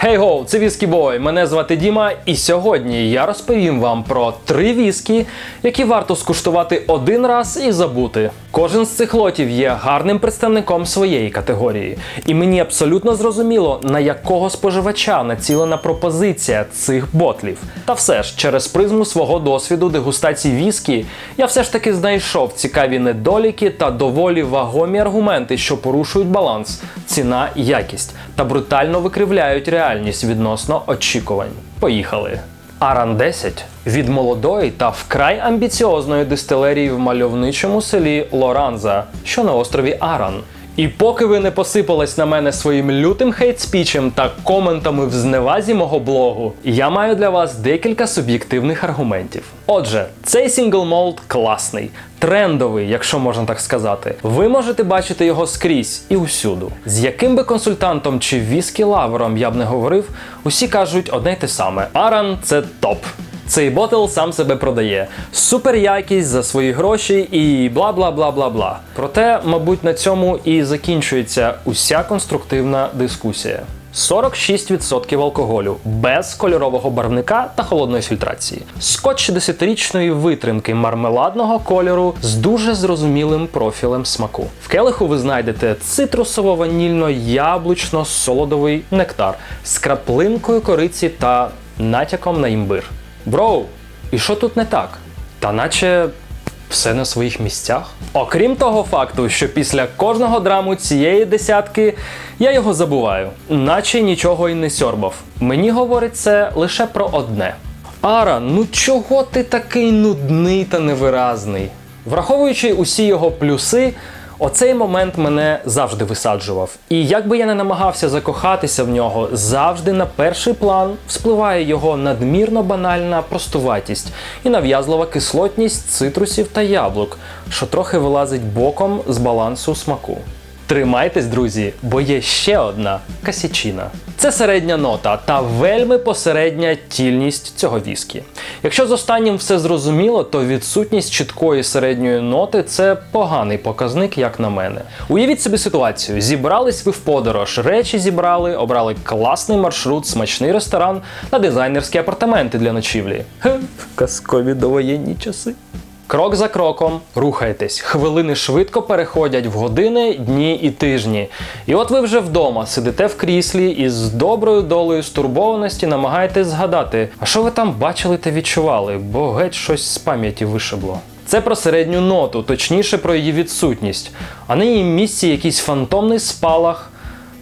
Хей гоу, це Віскі Бой. Мене звати Діма, і сьогодні я розповім вам про три віскі, які варто скуштувати один раз і забути. Кожен з цих лотів є гарним представником своєї категорії, і мені абсолютно зрозуміло, на якого споживача націлена пропозиція цих ботлів. Та все ж, через призму свого досвіду дегустації віскі, я все ж таки знайшов цікаві недоліки та доволі вагомі аргументи, що порушують баланс, ціна, і якість та брутально викривляють реальність відносно очікувань. Поїхали! Аран 10 від молодої та вкрай амбіціозної дистилерії в мальовничому селі Лоранза, що на острові Аран. І поки ви не посипались на мене своїм лютим хейт-спічем та коментами в зневазі мого блогу, я маю для вас декілька суб'єктивних аргументів. Отже, цей сингл молд класний, трендовий, якщо можна так сказати. Ви можете бачити його скрізь і усюду. З яким би консультантом чи віскі лавером я б не говорив, усі кажуть одне й те саме: Аран це топ. Цей ботл сам себе продає. Супер якість за свої гроші і бла бла бла бла бла. Проте, мабуть, на цьому і закінчується уся конструктивна дискусія. 46% алкоголю без кольорового барвника та холодної фільтрації. Скотч 10-річної витримки мармеладного кольору з дуже зрозумілим профілем смаку. В келиху ви знайдете цитрусово-ванільно-яблучно-солодовий нектар з краплинкою кориці та натяком на імбир. Броу, і що тут не так? Та наче все на своїх місцях. Окрім того факту, що після кожного драму цієї десятки я його забуваю, наче нічого й не сьорбав. Мені говорить це лише про одне. Ара, ну чого ти такий нудний та невиразний? Враховуючи усі його плюси, Оцей момент мене завжди висаджував. І як би я не намагався закохатися в нього, завжди на перший план вспливає його надмірно банальна простуватість і нав'язлива кислотність цитрусів та яблук, що трохи вилазить боком з балансу смаку. Тримайтесь, друзі, бо є ще одна касічина. Це середня нота та вельми посередня тільність цього віскі. Якщо з останнім все зрозуміло, то відсутність чіткої середньої ноти це поганий показник, як на мене. Уявіть собі ситуацію: зібрались ви в подорож, речі зібрали, обрали класний маршрут, смачний ресторан та дизайнерські апартаменти для ночівлі. Казкові довоєнні часи. Крок за кроком рухайтесь. Хвилини швидко переходять в години, дні і тижні. І от ви вже вдома сидите в кріслі і з доброю долею стурбованості намагаєтесь згадати, а що ви там бачили та відчували, бо геть щось з пам'яті вишибло. Це про середню ноту, точніше про її відсутність, а на її місці якийсь фантомний спалах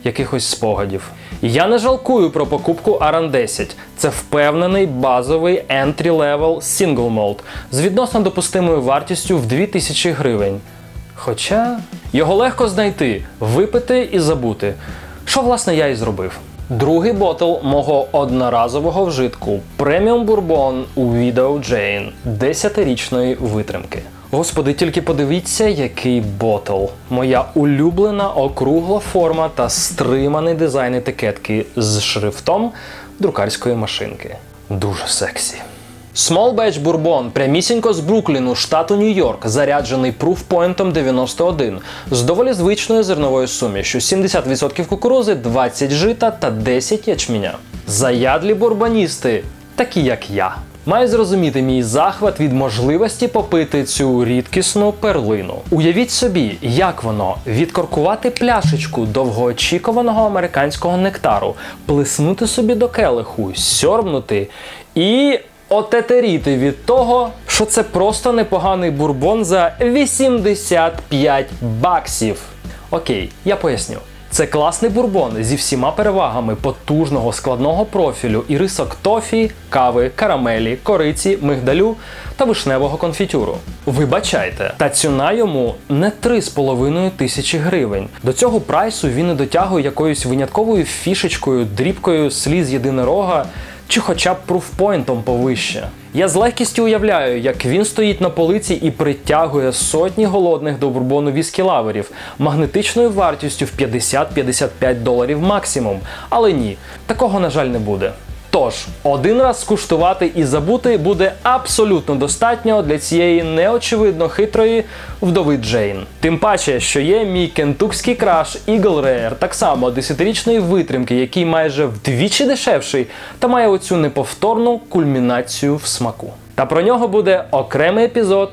якихось спогадів. Я не жалкую про покупку Aran 10. Це впевнений базовий entry-level single malt з відносно допустимою вартістю в 2000 гривень. Хоча його легко знайти, випити і забути. Що власне я і зробив. Другий ботл мого одноразового вжитку преміум бурбон у Widow Jane 10-річної витримки. Господи, тільки подивіться, який ботл. Моя улюблена округла форма та стриманий дизайн етикетки з шрифтом друкарської машинки. Дуже сексі. Small Batch Bourbon прямісінько з Брукліну, штату Нью-Йорк, заряджений Proofpoint 91 з доволі звичною зерновою сумішю: 70% кукурузи, 20 жита та 10 ячменя. Заядлі бурбаністи, такі як я. Маю зрозуміти мій захват від можливості попити цю рідкісну перлину. Уявіть собі, як воно відкоркувати пляшечку довгоочікуваного американського нектару, плеснути собі до келиху, сьорбнути і отетеріти від того, що це просто непоганий бурбон за 85 баксів. Окей, я поясню. Це класний бурбон зі всіма перевагами потужного складного профілю і рисок тофі, кави, карамелі, кориці, мигдалю та вишневого конфітюру. Вибачайте, та ціна йому не 3,5 тисячі гривень. До цього прайсу він не дотягує якоюсь винятковою фішечкою, дрібкою сліз єдинорога чи хоча б пруфпойнтом повище. Я з легкістю уявляю, як він стоїть на полиці і притягує сотні голодних до бурбону віскілаверів магнетичною вартістю в 50-55 доларів максимум. Але ні, такого, на жаль, не буде. Тож, один раз скуштувати і забути буде абсолютно достатньо для цієї неочевидно хитрої вдови Джейн. Тим паче, що є мій кентукський краш Eagle Rare, так само 10-річної витримки, який майже вдвічі дешевший, та має оцю неповторну кульмінацію в смаку. Та про нього буде окремий епізод.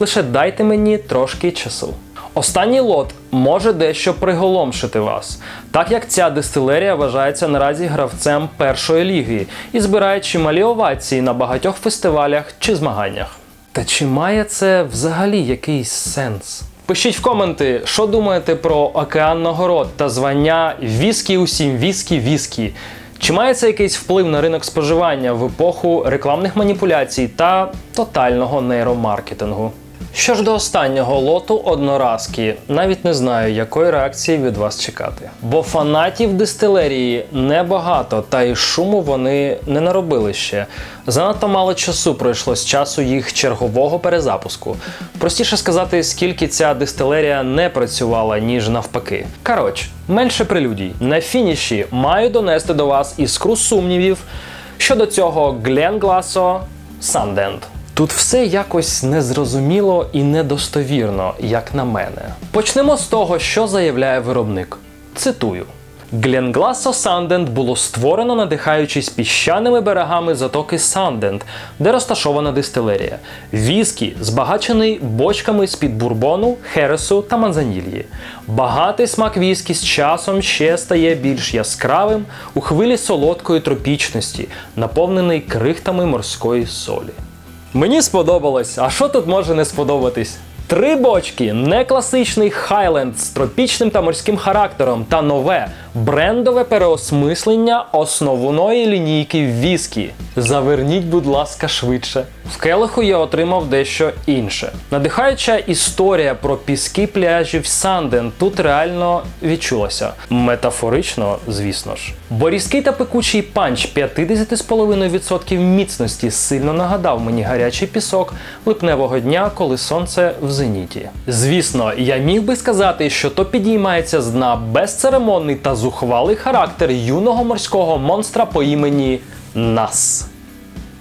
Лише дайте мені трошки часу. Останній лот може дещо приголомшити вас, так як ця дистилерія вважається наразі гравцем першої ліги і збирає чималі овації на багатьох фестивалях чи змаганнях. Та чи має це взагалі якийсь сенс? Пишіть в коменти, що думаєте про океан нагород та звання Віскі усім віскі віскі. Чи має це якийсь вплив на ринок споживання в епоху рекламних маніпуляцій та тотального нейромаркетингу? Що ж до останнього лоту одноразки, навіть не знаю, якої реакції від вас чекати. Бо фанатів дистилерії небагато, та й шуму вони не наробили ще. Занадто мало часу пройшло з часу їх чергового перезапуску. Простіше сказати, скільки ця дистилерія не працювала, ніж навпаки. Коротше, менше прелюдій. На фініші маю донести до вас іскру сумнівів щодо цього Гленгласо Сандент. Тут все якось незрозуміло і недостовірно, як на мене. Почнемо з того, що заявляє виробник. Цитую. Гленгласо Сандент було створено, надихаючись піщаними берегами затоки Сандент, де розташована дистилерія. Віскі збагачений бочками з-під бурбону, хересу та манзанільї. Багатий смак віскі з часом ще стає більш яскравим у хвилі солодкої тропічності, наповнений крихтами морської солі. Мені сподобалось, а що тут може не сподобатись? Три бочки, не класичний хайленд з тропічним та морським характером та нове брендове переосмислення основної лінійки віскі. Заверніть, будь ласка, швидше. В келиху я отримав дещо інше. Надихаюча історія про піски пляжів Санден тут реально відчулася. Метафорично, звісно ж. Бо різкий та пекучий панч 50,5% міцності сильно нагадав мені гарячий пісок липневого дня, коли сонце в зеніті. Звісно, я міг би сказати, що то підіймається з дна безцеремонний та зухвалий характер юного морського монстра по імені Нас.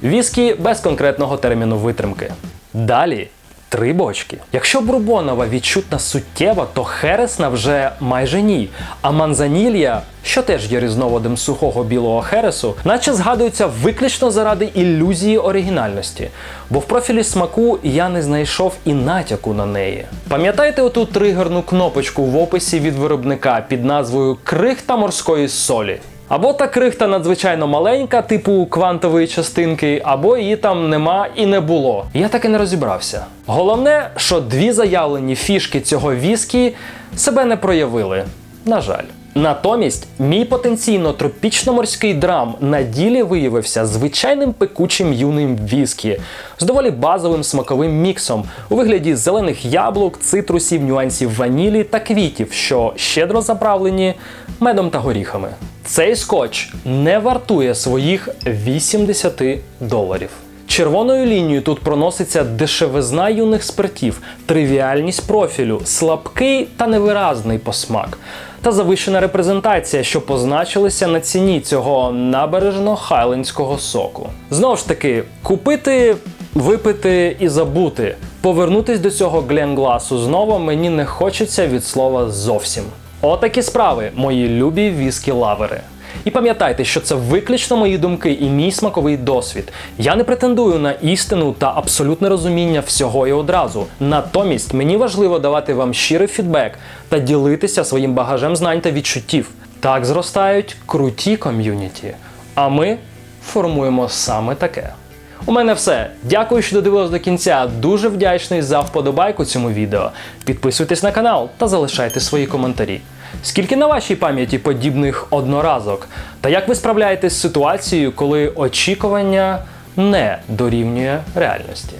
Віскі без конкретного терміну витримки. Далі три бочки. Якщо бурбонова відчутна суттєво, то хересна вже майже ні. А манзанілья, що теж є різновидом сухого білого хересу, наче згадується виключно заради ілюзії оригінальності. Бо в профілі смаку я не знайшов і натяку на неї. Пам'ятаєте оту тригерну кнопочку в описі від виробника під назвою Крихта морської солі? Або та крихта надзвичайно маленька, типу квантової частинки, або її там нема і не було. Я так і не розібрався. Головне, що дві заявлені фішки цього віскі себе не проявили. На жаль. Натомість, мій потенційно тропічно-морський драм на ділі виявився звичайним пекучим юним віскі з доволі базовим смаковим міксом у вигляді зелених яблук, цитрусів, нюансів ванілі та квітів, що щедро заправлені медом та горіхами. Цей скотч не вартує своїх 80 доларів. Червоною лінією тут проноситься дешевизна юних спиртів, тривіальність профілю, слабкий та невиразний посмак, та завищена репрезентація, що позначилися на ціні цього набережно хайлендського соку. Знову ж таки, купити, випити і забути. Повернутись до цього гленгласу знову мені не хочеться від слова зовсім. Отакі справи, мої любі віскі-лавери. І пам'ятайте, що це виключно мої думки і мій смаковий досвід. Я не претендую на істину та абсолютне розуміння всього і одразу. Натомість мені важливо давати вам щирий фідбек та ділитися своїм багажем знань та відчуттів. Так зростають круті ком'юніті. А ми формуємо саме таке. У мене все. Дякую, що додивились до кінця. Дуже вдячний за вподобайку цьому відео. Підписуйтесь на канал та залишайте свої коментарі. Скільки на вашій пам'яті подібних одноразок? Та як ви справляєтесь з ситуацією, коли очікування не дорівнює реальності?